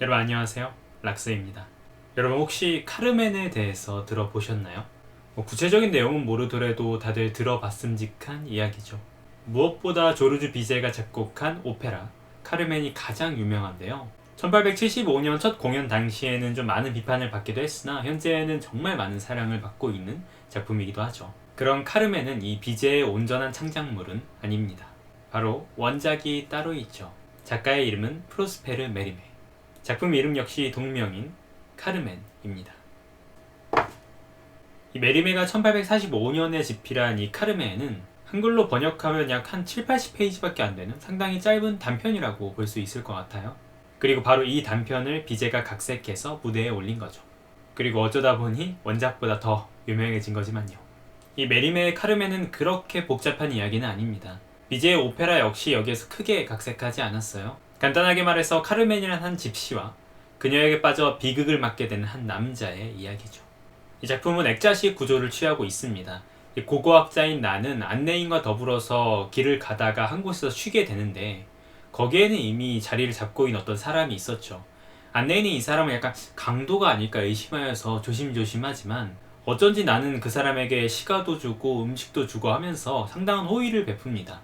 여러분 안녕하세요. 락스입니다. 여러분 혹시 카르멘에 대해서 들어보셨나요? 뭐 구체적인 내용은 모르더라도 다들 들어봤음직한 이야기죠. 무엇보다 조르주 비제가 작곡한 오페라 카르멘이 가장 유명한데요. 1875년 첫 공연 당시에는 좀 많은 비판을 받기도 했으나 현재는 정말 많은 사랑을 받고 있는 작품이기도 하죠. 그런 카르멘은 이 비제의 온전한 창작물은 아닙니다. 바로 원작이 따로 있죠. 작가의 이름은 프로스페르 메리메. 작품 이름 역시 동명인 카르멘입니다. 이 메리메가 1845년에 집필한 이 카르멘은 한글로 번역하면 약 한 7, 80페이지밖에 안 되는 상당히 짧은 단편이라고 볼 수 있을 것 같아요. 그리고 바로 이 단편을 비제가 각색해서 무대에 올린 거죠. 그리고 어쩌다 보니 원작보다 더 유명해진 거지만요. 이 메리메의 카르멘은 그렇게 복잡한 이야기는 아닙니다. 비제의 오페라 역시 여기에서 크게 각색하지 않았어요. 간단하게 말해서 카르멘이란 한 집시와 그녀에게 빠져 비극을 맞게 되는 한 남자의 이야기죠. 이 작품은 액자식 구조를 취하고 있습니다. 고고학자인 나는 안내인과 더불어서 길을 가다가 한 곳에서 쉬게 되는데 거기에는 이미 자리를 잡고 있는 어떤 사람이 있었죠. 안내인이 이 사람을 약간 강도가 아닐까 의심하여서 조심조심하지만 어쩐지 나는 그 사람에게 시가도 주고 음식도 주고 하면서 상당한 호의를 베풉니다.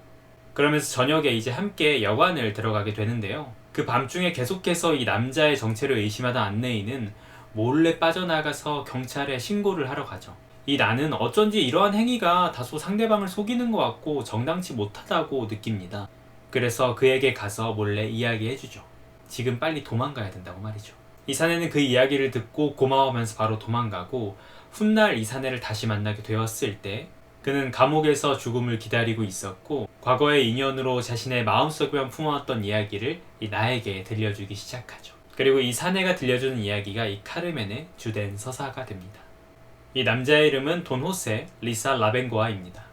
그러면서 저녁에 이제 함께 여관을 들어가게 되는데요. 그 밤중에 계속해서 이 남자의 정체를 의심하던 안내인은 몰래 빠져나가서 경찰에 신고를 하러 가죠. 이 나는 어쩐지 이러한 행위가 다소 상대방을 속이는 것 같고 정당치 못하다고 느낍니다. 그래서 그에게 가서 몰래 이야기해주죠. 지금 빨리 도망가야 된다고 말이죠. 이 사내는 그 이야기를 듣고 고마워하면서 바로 도망가고 훗날 이 사내를 다시 만나게 되었을 때 그는 감옥에서 죽음을 기다리고 있었고 과거의 인연으로 자신의 마음속에만 품어왔던 이야기를 이 나에게 들려주기 시작하죠. 그리고 이 사내가 들려주는 이야기가 이 카르멘의 주된 서사가 됩니다. 이 남자의 이름은 돈 호세 리사 라벤고아입니다.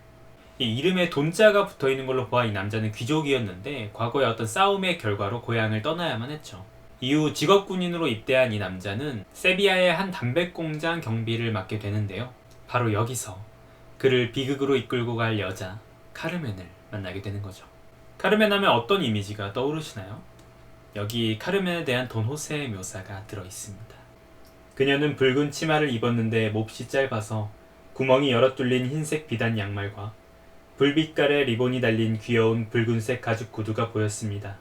이 이름에 돈자가 붙어 있는 걸로 보아 이 남자는 귀족이었는데 과거의 어떤 싸움의 결과로 고향을 떠나야만 했죠. 이후 직업군인으로 입대한 이 남자는 세비야의 한 담배 공장 경비를 맡게 되는데요. 바로 여기서 그를 비극으로 이끌고 갈 여자 카르멘을 만나게 되는 거죠. 카르멘 하면 어떤 이미지가 떠오르시나요? 여기 카르멘에 대한 돈 호세의 묘사가 들어 있습니다. 그녀는 붉은 치마를 입었는데 몹시 짧아서 구멍이 여럿 뚫린 흰색 비단 양말과 불빛깔의 리본이 달린 귀여운 붉은색 가죽 구두가 보였습니다.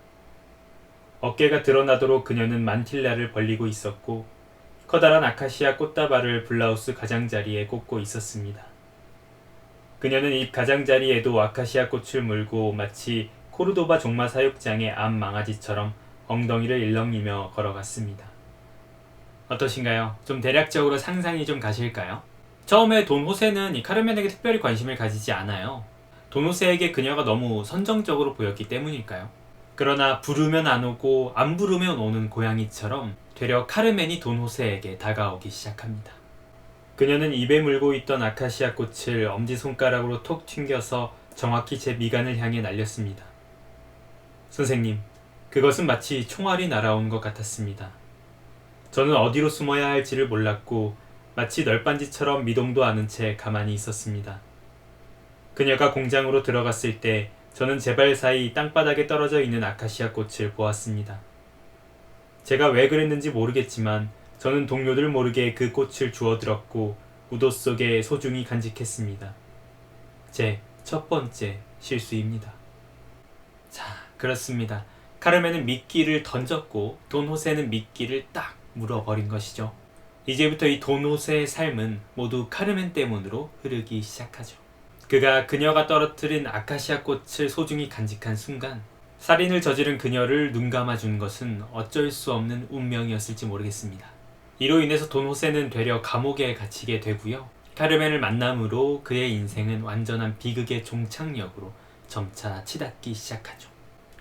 어깨가 드러나도록 그녀는 만틸라를 벌리고 있었고 커다란 아카시아 꽃다발을 블라우스 가장자리에 꽂고 있었습니다. 그녀는 이 가장자리에도 아카시아 꽃을 물고 마치 코르도바 종마 사육장의 암 망아지처럼 엉덩이를 일렁이며 걸어갔습니다. 어떠신가요? 좀 대략적으로 상상이 좀 가실까요? 처음에 돈 호세는 이 카르멘에게 특별히 관심을 가지지 않아요. 돈 호세에게 그녀가 너무 선정적으로 보였기 때문일까요? 그러나 부르면 안 오고 안 부르면 오는 고양이처럼 되려 카르멘이 돈 호세에게 다가오기 시작합니다. 그녀는 입에 물고 있던 아카시아 꽃을 엄지손가락으로 톡 튕겨서 정확히 제 미간을 향해 날렸습니다. 선생님, 그것은 마치 총알이 날아온 것 같았습니다. 저는 어디로 숨어야 할지를 몰랐고 마치 널빤지처럼 미동도 않은 채 가만히 있었습니다. 그녀가 공장으로 들어갔을 때 저는 제발 사이 땅바닥에 떨어져 있는 아카시아 꽃을 보았습니다. 제가 왜 그랬는지 모르겠지만 저는 동료들 모르게 그 꽃을 주워 들었고 우도 속에 소중히 간직했습니다. 제 첫 번째 실수입니다. 자, 그렇습니다. 카르멘은 미끼를 던졌고 돈 호세는 미끼를 딱 물어버린 것이죠. 이제부터 이 돈 호세의 삶은 모두 카르멘 때문으로 흐르기 시작하죠. 그가 그녀가 떨어뜨린 아카시아 꽃을 소중히 간직한 순간 살인을 저지른 그녀를 눈 감아준 것은 어쩔 수 없는 운명이었을지 모르겠습니다. 이로 인해서 돈 호세는 되려 감옥에 갇히게 되고요. 카르멘을 만남으로 그의 인생은 완전한 비극의 종착역으로 점차 치닫기 시작하죠.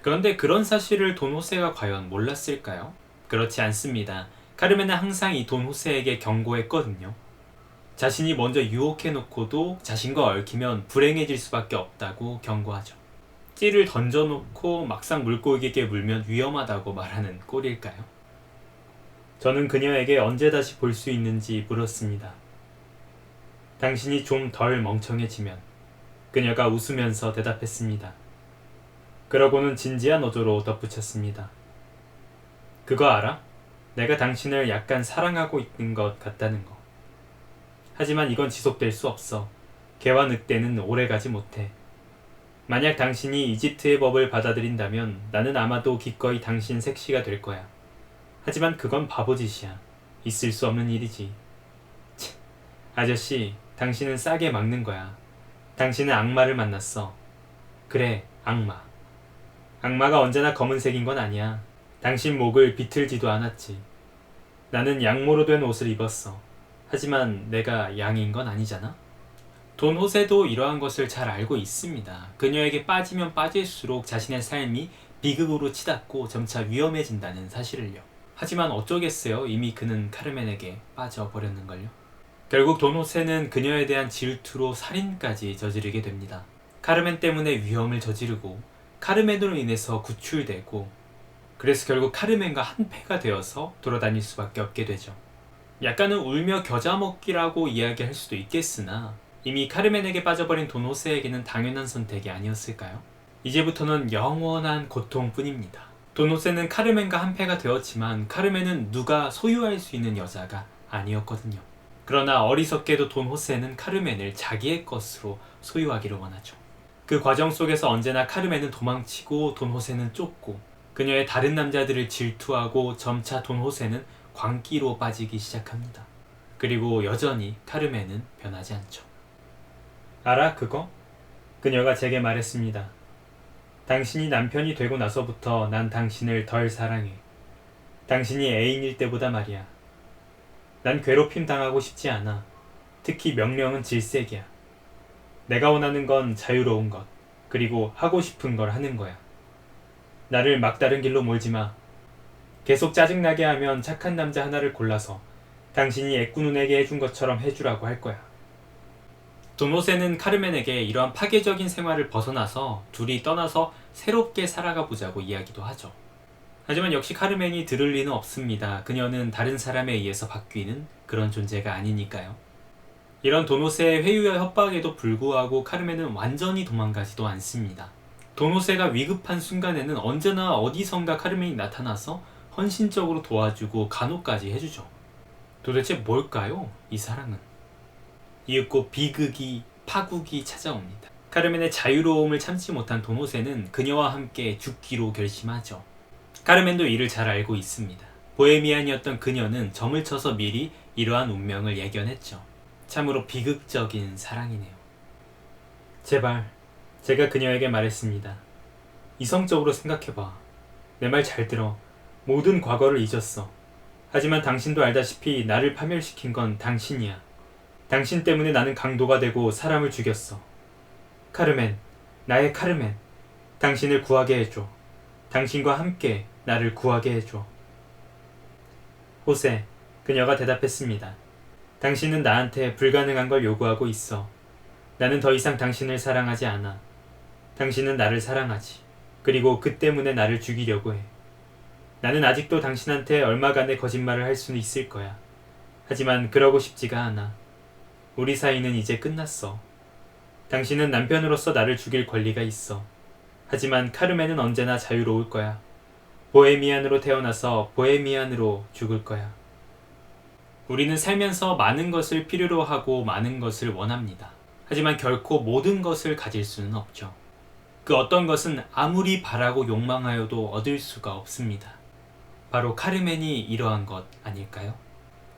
그런데 그런 사실을 돈 호세가 과연 몰랐을까요? 그렇지 않습니다. 카르멘은 항상 이 돈 호세에게 경고했거든요. 자신이 먼저 유혹해놓고도 자신과 얽히면 불행해질 수밖에 없다고 경고하죠. 찌를 던져놓고 막상 물고기에게 물면 위험하다고 말하는 꼴일까요? 저는 그녀에게 언제 다시 볼 수 있는지 물었습니다. 당신이 좀 덜 멍청해지면 그녀가 웃으면서 대답했습니다. 그러고는 진지한 어조로 덧붙였습니다. 그거 알아? 내가 당신을 약간 사랑하고 있는 것 같다는 거. 하지만 이건 지속될 수 없어. 개와 늑대는 오래 가지 못해. 만약 당신이 이집트의 법을 받아들인다면 나는 아마도 기꺼이 당신 색시가 될 거야. 하지만 그건 바보짓이야. 있을 수 없는 일이지. 치, 아저씨, 당신은 싸게 막는 거야. 당신은 악마를 만났어. 그래, 악마. 악마가 언제나 검은색인 건 아니야. 당신 목을 비틀지도 않았지. 나는 양모로 된 옷을 입었어. 하지만 내가 양인 건 아니잖아? 돈 호세도 이러한 것을 잘 알고 있습니다. 그녀에게 빠지면 빠질수록 자신의 삶이 비극으로 치닫고 점차 위험해진다는 사실을요. 하지만 어쩌겠어요. 이미 그는 카르멘에게 빠져버렸는걸요. 결국 돈 호세는 그녀에 대한 질투로 살인까지 저지르게 됩니다. 카르멘 때문에 위험을 저지르고 카르멘으로 인해서 구출되고 그래서 결국 카르멘과 한패가 되어서 돌아다닐 수밖에 없게 되죠. 약간은 울며 겨자 먹기라고 이야기할 수도 있겠으나 이미 카르멘에게 빠져버린 도노세에게는 당연한 선택이 아니었을까요? 이제부터는 영원한 고통뿐입니다. 도노세는 카르멘과 한패가 되었지만 카르멘은 누가 소유할 수 있는 여자가 아니었거든요. 그러나 어리석게도 돈 호세는 카르멘을 자기의 것으로 소유하기를 원하죠. 그 과정 속에서 언제나 카르멘은 도망치고 돈 호세는 쫓고 그녀의 다른 남자들을 질투하고 점차 돈 호세는 광기로 빠지기 시작합니다. 그리고 여전히 카르멘은 변하지 않죠. 알아 그거? 그녀가 제게 말했습니다. 당신이 남편이 되고 나서부터 난 당신을 덜 사랑해. 당신이 애인일 때보다 말이야. 난 괴롭힘 당하고 싶지 않아. 특히 명령은 질색이야. 내가 원하는 건 자유로운 것, 그리고 하고 싶은 걸 하는 거야. 나를 막다른 길로 몰지 마. 계속 짜증나게 하면 착한 남자 하나를 골라서 당신이 애꾸눈에게 해준 것처럼 해주라고 할 거야. 도노세는 카르멘에게 이러한 파괴적인 생활을 벗어나서 둘이 떠나서 새롭게 살아가 보자고 이야기도 하죠. 하지만 역시 카르멘이 들을 리는 없습니다. 그녀는 다른 사람에 의해서 바뀌는 그런 존재가 아니니까요. 이런 도노세의 회유와 협박에도 불구하고 카르멘은 완전히 도망가지도 않습니다. 도노세가 위급한 순간에는 언제나 어디선가 카르멘이 나타나서 헌신적으로 도와주고 간호까지 해주죠. 도대체 뭘까요? 이 사랑은. 이윽고 비극이 파국이 찾아옵니다. 카르멘의 자유로움을 참지 못한 도노세는 그녀와 함께 죽기로 결심하죠. 카르멘도 이를 잘 알고 있습니다. 보헤미안이었던 그녀는 점을 쳐서 미리 이러한 운명을 예견했죠. 참으로 비극적인 사랑이네요. 제발, 제가 그녀에게 말했습니다. 이성적으로 생각해봐. 내 말 잘 들어. 모든 과거를 잊었어. 하지만 당신도 알다시피 나를 파멸시킨 건 당신이야. 당신 때문에 나는 강도가 되고 사람을 죽였어. 카르멘, 나의 카르멘. 당신을 구하게 해줘. 당신과 함께 나를 구하게 해줘. 호세, 그녀가 대답했습니다. 당신은 나한테 불가능한 걸 요구하고 있어. 나는 더 이상 당신을 사랑하지 않아. 당신은 나를 사랑하지. 그리고 그 때문에 나를 죽이려고 해. 나는 아직도 당신한테 얼마간의 거짓말을 할 수는 있을 거야. 하지만 그러고 싶지가 않아. 우리 사이는 이제 끝났어. 당신은 남편으로서 나를 죽일 권리가 있어. 하지만 카르멘은 언제나 자유로울 거야. 보헤미안으로 태어나서 보헤미안으로 죽을 거야. 우리는 살면서 많은 것을 필요로 하고 많은 것을 원합니다. 하지만 결코 모든 것을 가질 수는 없죠. 그 어떤 것은 아무리 바라고 욕망하여도 얻을 수가 없습니다. 바로 카르멘이 이러한 것 아닐까요?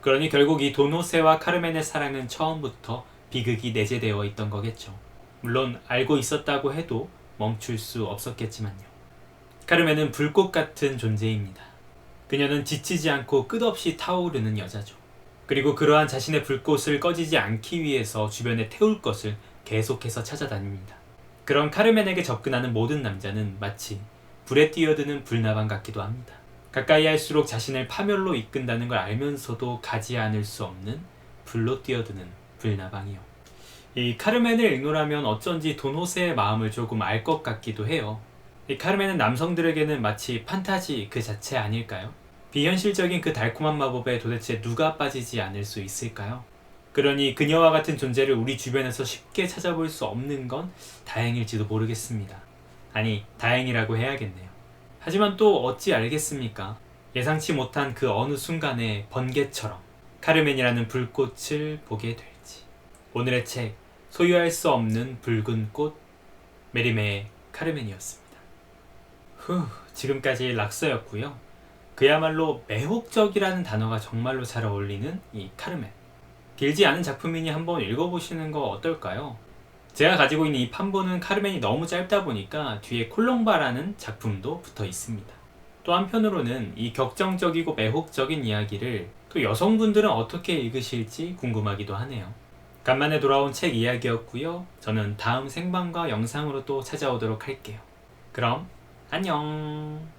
그러니 결국 이 도노세와 카르멘의 사랑은 처음부터 비극이 내재되어 있던 거겠죠. 물론 알고 있었다고 해도 멈출 수 없었겠지만요. 카르멘은 불꽃 같은 존재입니다. 그녀는 지치지 않고 끝없이 타오르는 여자죠. 그리고 그러한 자신의 불꽃을 꺼지지 않기 위해서 주변에 태울 것을 계속해서 찾아다닙니다. 그런 카르멘에게 접근하는 모든 남자는 마치 불에 뛰어드는 불나방 같기도 합니다. 가까이 할수록 자신을 파멸로 이끈다는 걸 알면서도 가지 않을 수 없는 불로 뛰어드는 불나방이요. 이 카르멘을 읽노라면 어쩐지 도노세의 마음을 조금 알 것 같기도 해요. 이 카르멘은 남성들에게는 마치 판타지 그 자체 아닐까요? 비현실적인 그 달콤한 마법에 도대체 누가 빠지지 않을 수 있을까요? 그러니 그녀와 같은 존재를 우리 주변에서 쉽게 찾아볼 수 없는 건 다행일지도 모르겠습니다. 아니, 다행이라고 해야겠네요. 하지만 또 어찌 알겠습니까? 예상치 못한 그 어느 순간의 번개처럼 카르멘이라는 불꽃을 보게 될지. 오늘의 책 소유할 수 없는 붉은 꽃 메리메의 카르멘이었습니다. 후, 지금까지 락서였고요. 그야말로 매혹적이라는 단어가 정말로 잘 어울리는 이 카르멘. 길지 않은 작품이니 한번 읽어보시는 거 어떨까요? 제가 가지고 있는 이 판본은 카르멘이 너무 짧다 보니까 뒤에 콜롱바라는 작품도 붙어 있습니다. 또 한편으로는 이 격정적이고 매혹적인 이야기를 또 여성분들은 어떻게 읽으실지 궁금하기도 하네요. 간만에 돌아온 책 이야기였고요. 저는 다음 생방과 영상으로 또 찾아오도록 할게요. 그럼 안녕.